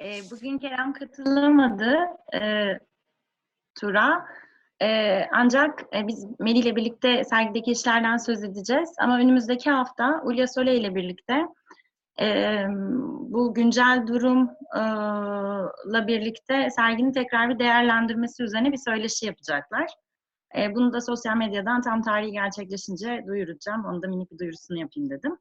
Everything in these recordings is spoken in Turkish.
E, bugün Kerem katılamadı e, tura. E, ancak e, biz Melih ile birlikte sergideki işlerden söz edeceğiz. Ama önümüzdeki hafta Ulya Sole ile birlikte e, bu güncel durumla birlikte serginin tekrar bir değerlendirmesi üzerine bir söyleşi yapacaklar. E, bunu da sosyal medyadan tam tarihi gerçekleşince duyuracağım. Onu da minik bir duyurusunu yapayım dedim.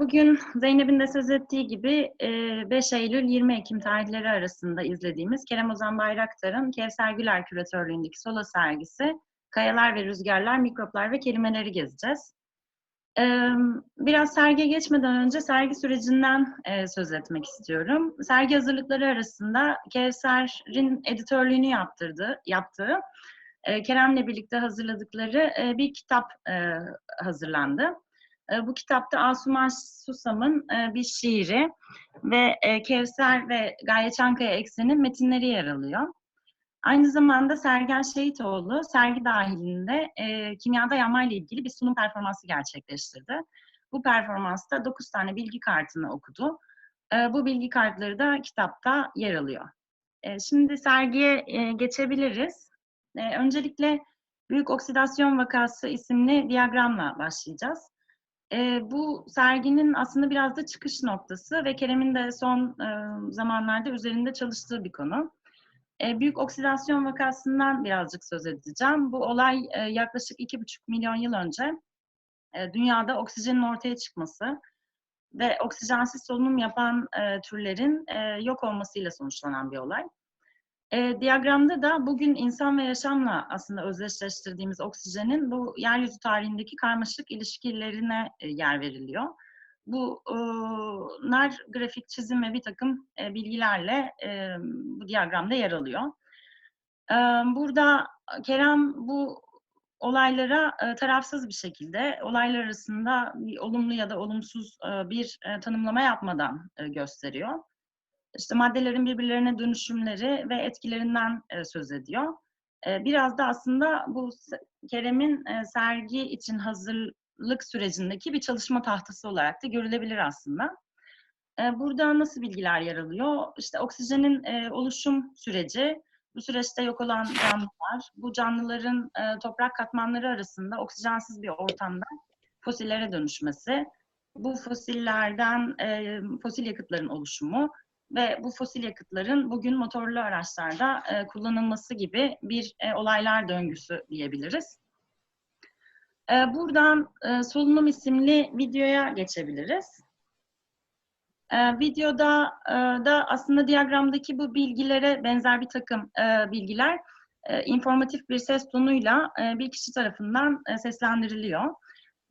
Bugün Zeynep'in de söz ettiği gibi e, 5 Eylül-20 Ekim tarihleri arasında izlediğimiz Kerem Ozan Bayraktar'ın Kevser Güler küratörlüğündeki solo sergisi Kayalar ve Rüzgarlar, Mikroplar ve Kelimeleri gezeceğiz. Biraz sergiye geçmeden önce sergi sürecinden söz etmek istiyorum. Sergi hazırlıkları arasında Kevser'in editörlüğünü yaptırdı, yaptığı Kerem'le birlikte hazırladıkları bir kitap hazırlandı. E, bu kitapta Asuman Susam'ın e, bir şiiri ve e, Kevser ve Gaye Çankaya Eksen'in metinleri yer alıyor. Aynı zamanda Sergen Şehitoğlu sergi dahilinde kimyada yanmayla ilgili bir sunum performansı gerçekleştirdi. Bu performansta 9 tane bilgi kartını okudu. Bu bilgi kartları da kitapta yer alıyor. Şimdi sergiye geçebiliriz. Öncelikle Büyük Oksidasyon Vakası isimli diyagramla başlayacağız. E, bu serginin aslında biraz da çıkış noktası ve Kerem'in de son e, zamanlarda üzerinde çalıştığı bir konu. E, büyük oksidasyon vakasından birazcık söz edeceğim. Bu olay e, yaklaşık iki buçuk milyon yıl önce e, dünyada oksijenin ortaya çıkması ve oksijensiz solunum yapan e, türlerin e, yok olmasıyla sonuçlanan bir olay. E, diyagramda da bugün insan ve yaşamla aslında özdeşleştirdiğimiz oksijenin bu yeryüzü tarihindeki karmaşık ilişkilerine e, yer veriliyor. Bunlar e, grafik çizim ve bir takım e, bilgilerle e, bu diyagramda yer alıyor. E, burada Kerem bu olaylara e, tarafsız bir şekilde olaylar arasında olumlu ya da olumsuz e, bir e, tanımlama yapmadan e, gösteriyor işte maddelerin birbirlerine dönüşümleri ve etkilerinden e, söz ediyor. E, biraz da aslında bu Kerem'in e, sergi için hazırlık sürecindeki bir çalışma tahtası olarak da görülebilir aslında. E, burada nasıl bilgiler yer alıyor? İşte oksijenin e, oluşum süreci, bu süreçte yok olan canlılar, bu canlıların e, toprak katmanları arasında oksijensiz bir ortamda fosillere dönüşmesi, bu fosillerden e, fosil yakıtların oluşumu, ve bu fosil yakıtların bugün motorlu araçlarda e, kullanılması gibi bir e, olaylar döngüsü diyebiliriz. E, buradan e, Solunum isimli videoya geçebiliriz. E, videoda e, da aslında diyagramdaki bu bilgilere benzer bir takım e, bilgiler e, informatif bir ses tonuyla e, bir kişi tarafından e, seslendiriliyor.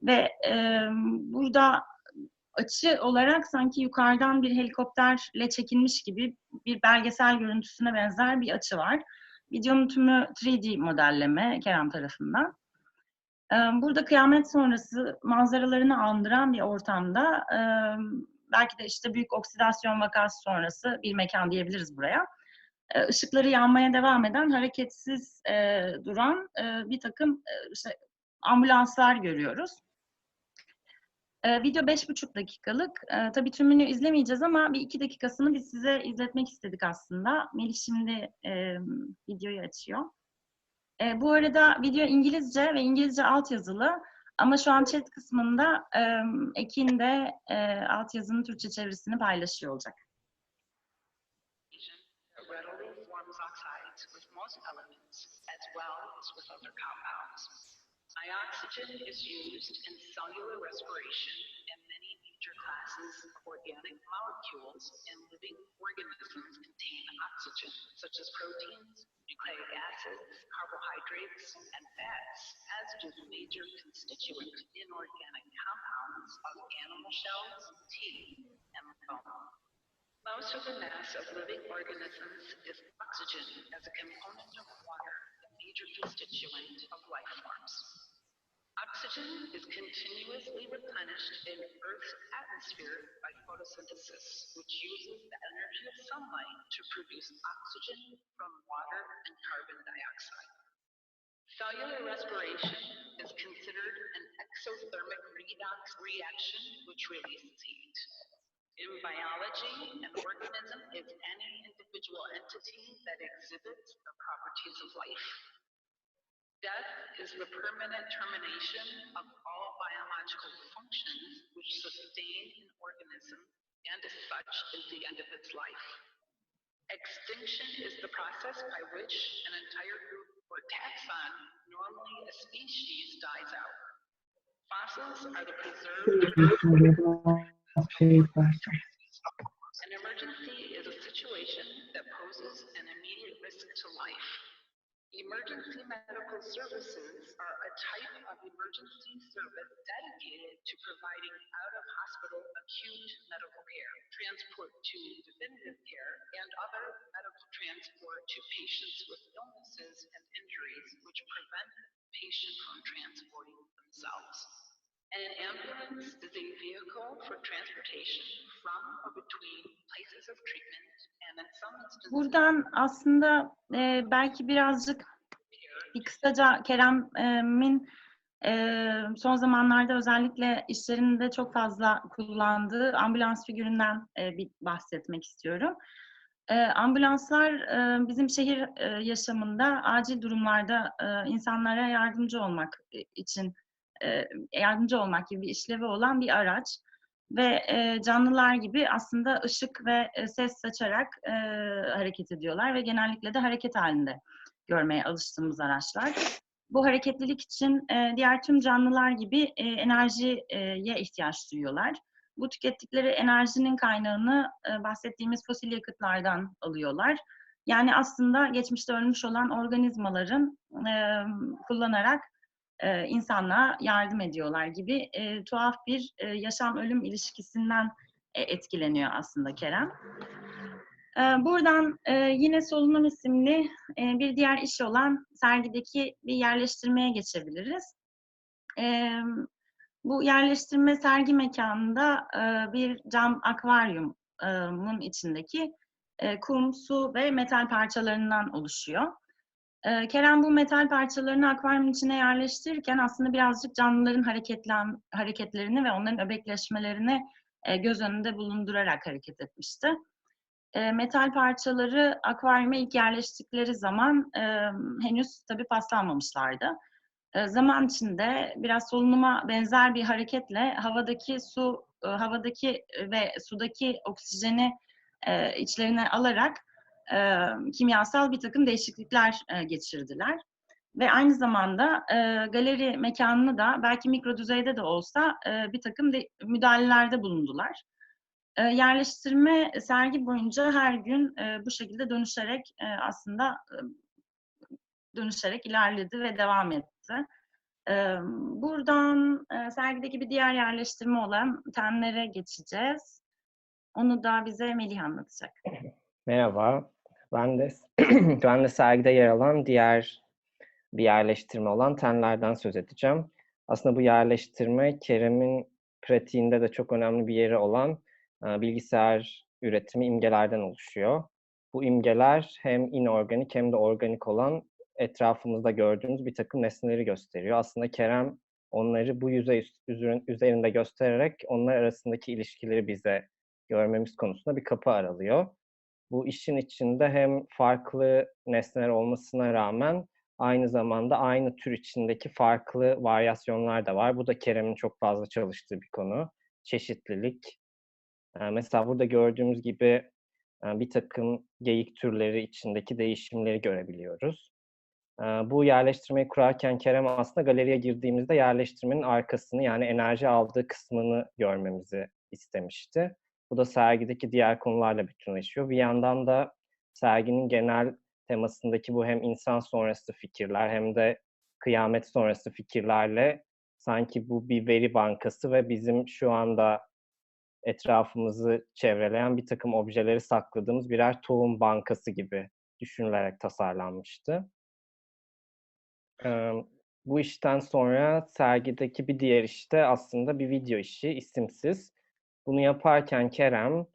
Ve e, burada açı olarak sanki yukarıdan bir helikopterle çekilmiş gibi bir belgesel görüntüsüne benzer bir açı var. Videonun tümü 3D modelleme Kerem tarafından. Burada kıyamet sonrası manzaralarını andıran bir ortamda belki de işte büyük oksidasyon vakası sonrası bir mekan diyebiliriz buraya. Işıkları yanmaya devam eden hareketsiz duran bir takım işte ambulanslar görüyoruz. E, video beş buçuk dakikalık. E, tabii tümünü izlemeyeceğiz ama bir iki dakikasını biz size izletmek istedik aslında. Melih şimdi e, videoyu açıyor. E, bu arada video İngilizce ve İngilizce altyazılı. Ama şu an chat kısmında e, Ekin de e, altyazının Türkçe çevirisini paylaşıyor olacak. Ioxygen is used in cellular respiration and many major classes of organic molecules and living organisms contain oxygen, such as proteins, nucleic acids, carbohydrates, and fats, as do the major constituent inorganic compounds of animal shells, teeth, and bone. Most of the mass of living organisms is oxygen as a component of water, the major constituent of life forms. Oxygen is continuously replenished in Earth's atmosphere by photosynthesis, which uses the energy of sunlight to produce oxygen from water and carbon dioxide. Cellular respiration is considered an exothermic redox reaction which releases heat. In biology, an organism is any individual entity that exhibits the properties of life. Death is the permanent termination of all biological functions which sustain an organism and as such is the end of its life. Extinction is the process by which an entire group or taxon, normally a species, dies out. Fossils are the preserved An emergency is a situation that poses an immediate risk to life. Emergency medical services are a type of emergency service dedicated to providing out-of-hospital acute medical care, transport to definitive care, and other medical transport to patients with illnesses and injuries which prevent the patient from transporting themselves. An ambulance is a vehicle for transportation from or between places of treatment and in some instances. Buradan aslında e, belki birazcık bir kısaca Kerem'in e, son zamanlarda özellikle işlerinde çok fazla kullandığı ambulans figüründen e, bir bahsetmek istiyorum. E, ambulanslar e, bizim şehir e, yaşamında acil durumlarda e, insanlara yardımcı olmak için e, yardımcı olmak gibi bir işlevi olan bir araç ve e, canlılar gibi aslında ışık ve e, ses saçarak e, hareket ediyorlar ve genellikle de hareket halinde görmeye alıştığımız araçlar. Bu hareketlilik için e, diğer tüm canlılar gibi e, enerjiye ihtiyaç duyuyorlar. Bu tükettikleri enerjinin kaynağını e, bahsettiğimiz fosil yakıtlardan alıyorlar. Yani aslında geçmişte ölmüş olan organizmaların e, kullanarak e, insanlığa yardım ediyorlar gibi e, tuhaf bir e, yaşam-ölüm ilişkisinden e, etkileniyor aslında Kerem. E, buradan e, yine Solunum isimli e, bir diğer iş olan sergideki bir yerleştirmeye geçebiliriz. E, bu yerleştirme sergi mekanında e, bir cam akvaryumun içindeki e, kum, su ve metal parçalarından oluşuyor. Ee, Kerem bu metal parçalarını akvaryumun içine yerleştirirken aslında birazcık canlıların hareketlen, hareketlerini ve onların öbekleşmelerini e, göz önünde bulundurarak hareket etmişti. E, metal parçaları akvaryuma ilk yerleştikleri zaman e, henüz tabii paslanmamışlardı. E, zaman içinde biraz solunuma benzer bir hareketle havadaki su, e, havadaki ve sudaki oksijeni e, içlerine alarak e, kimyasal bir takım değişiklikler e, geçirdiler. Ve aynı zamanda e, galeri mekanını da belki mikro düzeyde de olsa e, bir takım de, müdahalelerde bulundular. E, yerleştirme sergi boyunca her gün e, bu şekilde dönüşerek e, aslında e, dönüşerek ilerledi ve devam etti. E, buradan e, sergideki bir diğer yerleştirme olan tenlere geçeceğiz. Onu da bize Melih anlatacak. Merhaba, ben de ben de sergide yer alan diğer bir yerleştirme olan tenlerden söz edeceğim. Aslında bu yerleştirme Kerem'in pratiğinde de çok önemli bir yeri olan bilgisayar üretimi imgelerden oluşuyor. Bu imgeler hem inorganik hem de organik olan etrafımızda gördüğümüz bir takım nesneleri gösteriyor. Aslında Kerem onları bu yüzey üzerinde göstererek onlar arasındaki ilişkileri bize görmemiz konusunda bir kapı aralıyor bu işin içinde hem farklı nesneler olmasına rağmen aynı zamanda aynı tür içindeki farklı varyasyonlar da var. Bu da Kerem'in çok fazla çalıştığı bir konu. Çeşitlilik. Mesela burada gördüğümüz gibi bir takım geyik türleri içindeki değişimleri görebiliyoruz. Bu yerleştirmeyi kurarken Kerem aslında galeriye girdiğimizde yerleştirmenin arkasını yani enerji aldığı kısmını görmemizi istemişti. Bu da sergideki diğer konularla bütünleşiyor. Bir yandan da serginin genel temasındaki bu hem insan sonrası fikirler hem de kıyamet sonrası fikirlerle sanki bu bir veri bankası ve bizim şu anda etrafımızı çevreleyen bir takım objeleri sakladığımız birer tohum bankası gibi düşünülerek tasarlanmıştı. Bu işten sonra sergideki bir diğer işte aslında bir video işi, isimsiz. Bunu yaparken Kerem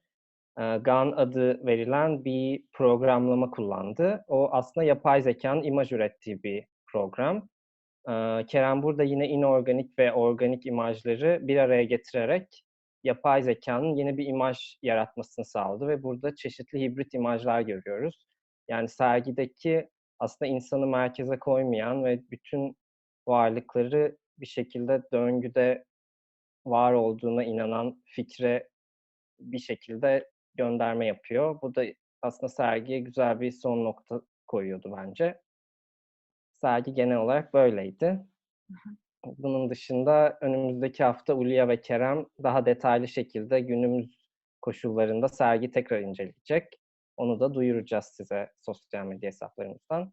GAN adı verilen bir programlama kullandı. O aslında yapay zekanın imaj ürettiği bir program. Kerem burada yine inorganik ve organik imajları bir araya getirerek yapay zekanın yeni bir imaj yaratmasını sağladı ve burada çeşitli hibrit imajlar görüyoruz. Yani sergideki aslında insanı merkeze koymayan ve bütün varlıkları bir şekilde döngüde var olduğuna inanan fikre bir şekilde gönderme yapıyor. Bu da aslında sergiye güzel bir son nokta koyuyordu bence. Sergi genel olarak böyleydi. Bunun dışında önümüzdeki hafta Ulya ve Kerem daha detaylı şekilde günümüz koşullarında sergi tekrar inceleyecek. Onu da duyuracağız size sosyal medya hesaplarımızdan.